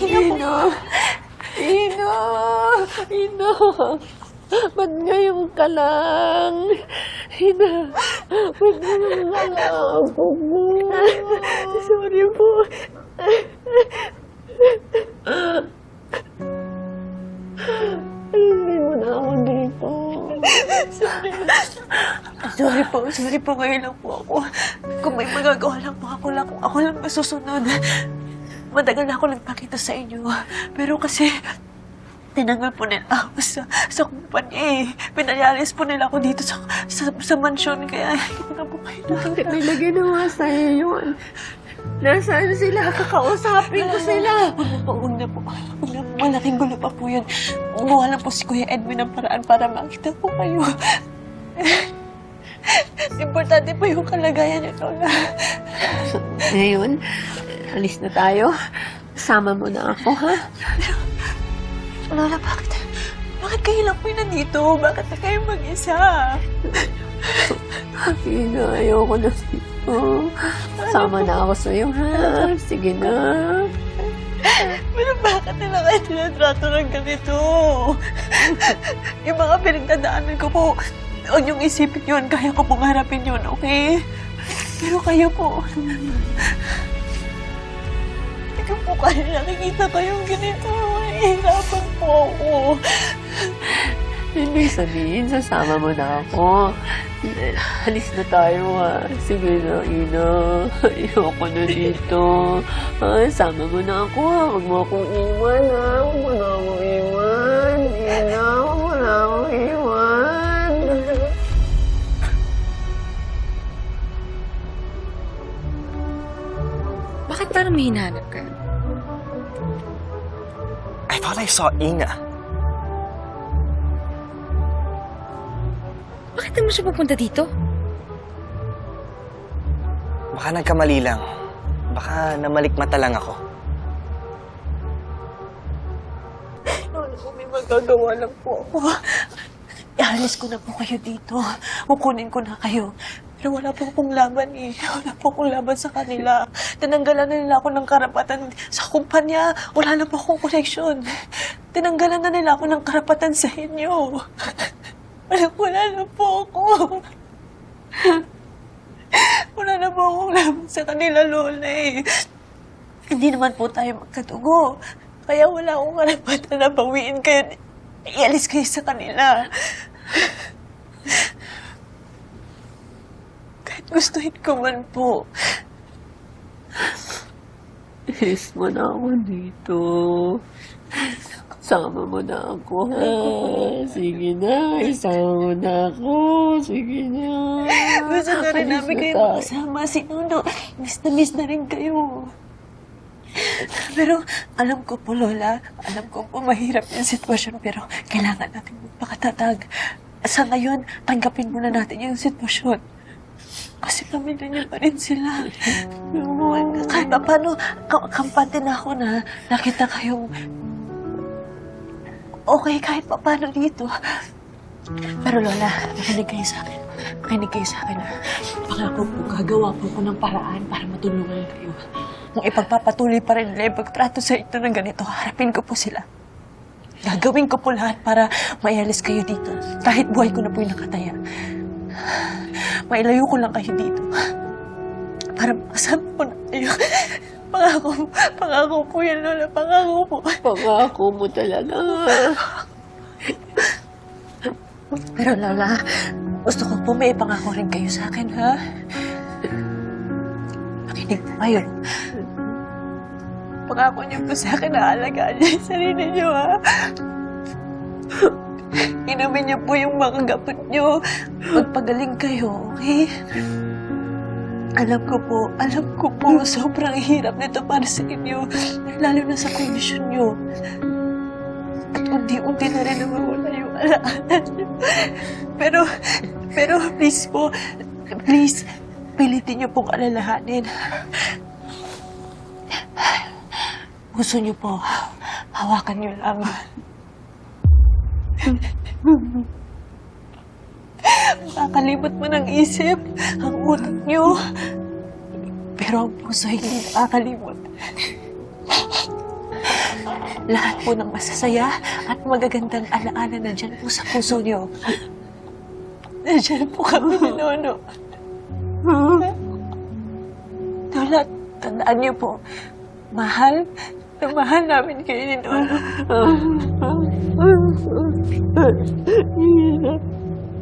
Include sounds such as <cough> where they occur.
Ina! Ina! Ina! Ba't ngayon ka lang? Ina! Ba't ngayon ka lang? Sorry po. Hindi mo na ako dito. Sorry po, sorry po. Ngayon lang po ako. Kung may magagawa lang po ako lang, ako lang masusunod. Matagal na ako nagpakita sa inyo. Pero kasi, tinanggal po nila ako sa, sa kumpanya eh. Pinayalis po nila ako dito sa, sa, sa mansyon. Kaya hindi na po kayo Bakit may naginawa sa'yo yun? Nasaan sila? Kakausapin ko sila. Huwag na po, huwag na po. Huwag na po. Malaking gulo pa po yun. Gumawa lang po si Kuya Edwin ng paraan para makita po kayo. Importante po yung kalagayan niyo, Lola. Ngayon, alis na tayo. Sama mo na ako, ha? Lola, bakit? Bakit kayo lang po nandito? Bakit na kayo mag-isa? Ina, ayoko na dito. Sama na ako sa'yo, ha? Sige na. Pero bakit nila kayo tinatrato ng ganito? yung mga pinagdadaanan ko po, huwag niyong isipin yun. Kaya ko pong harapin yun, okay? Pero kayo po, ko po kaya nakikita kayong ganito. Nahihirapan po ako. Hindi sabihin, sasama mo na ako. Alis na tayo, ha? Sige na, Ina. Ayoko na dito. Ay, sama mo na ako, ha? Huwag mo akong iwan, ha? Huwag mo na akong iwan. Ina, huwag mo na akong iwan. Bakit parang may hinahanap ka? I thought I saw Inga. Bakit naman siya pupunta dito? Baka nagkamali lang. Baka namalikmata lang ako. Lola, kung may magagawa lang po ako. Ialis ko na po kayo dito. Kukunin ko na kayo. Pero wala po akong laban eh. Wala po akong laban sa kanila. Tinanggalan na nila ako ng karapatan sa kumpanya. Wala na po akong connection. Tinanggalan na nila ako ng karapatan sa inyo. Wala, wala na po ako. Wala na po akong laban sa kanila, Lola eh. Hindi naman po tayo magkatugo. Kaya wala akong karapatan na bawiin kayo. Ialis kayo sa kanila. Kahit gustuhin ko man po. Na ako dito. Sama mo na ako, ha? Sige na, isama mo na ako. Sige na. Gusto na rin Alis namin na kayo tayo. makasama. Si Nuno, miss na miss na rin kayo. Pero alam ko po, Lola, alam ko po mahirap yung sitwasyon, pero kailangan natin magpakatatag. Sa ngayon, tanggapin muna natin yung sitwasyon. Kasi pamilya niyo pa rin sila. Kahit pa paano, ka- kampante na ako na nakita kayong okay kahit pa paano dito. Pero Lola, makinig kayo sa akin. Makinig kayo sa akin. Pangako po, gagawa po ko ng paraan para matulungan kayo. Kung ipagpapatuloy pa rin nila yung pagtrato sa ito ng ganito, harapin ko po sila. Gagawin ko po lahat para maialis kayo dito. Kahit buhay ko na po yung nakataya. Mailayo ko lang kayo dito. Para makasama ko na kayo. Pangako, pangako po yan, Lola. Pangako po. Pangako mo talaga. Pero Lola, gusto ko po may pangako rin kayo sa akin, ha? Makinig po kayo. Pangako niyo po sa akin na alagaan niyo yung sarili niyo, ha? Inumin niyo po yung mga gamot niyo. Magpagaling kayo, okay? Alam ko po, alam ko po, sobrang hirap nito para sa inyo. Lalo na sa kondisyon niyo. At unti-unti na rin nawawala yung alaala niyo. Pero, pero please po, please, pilitin niyo pong alalahanin. Gusto niyo po, hawakan niyo lang. Makakalimot mo ng isip ang utak niyo. Pero ang puso hindi nakakalimot. lahat po ng masasaya at magagandang alaala na dyan po sa puso niyo. Nandiyan po kami ni Nono. Lola, tandaan niyo po, mahal na mahal namin kayo ni Nono. <laughs>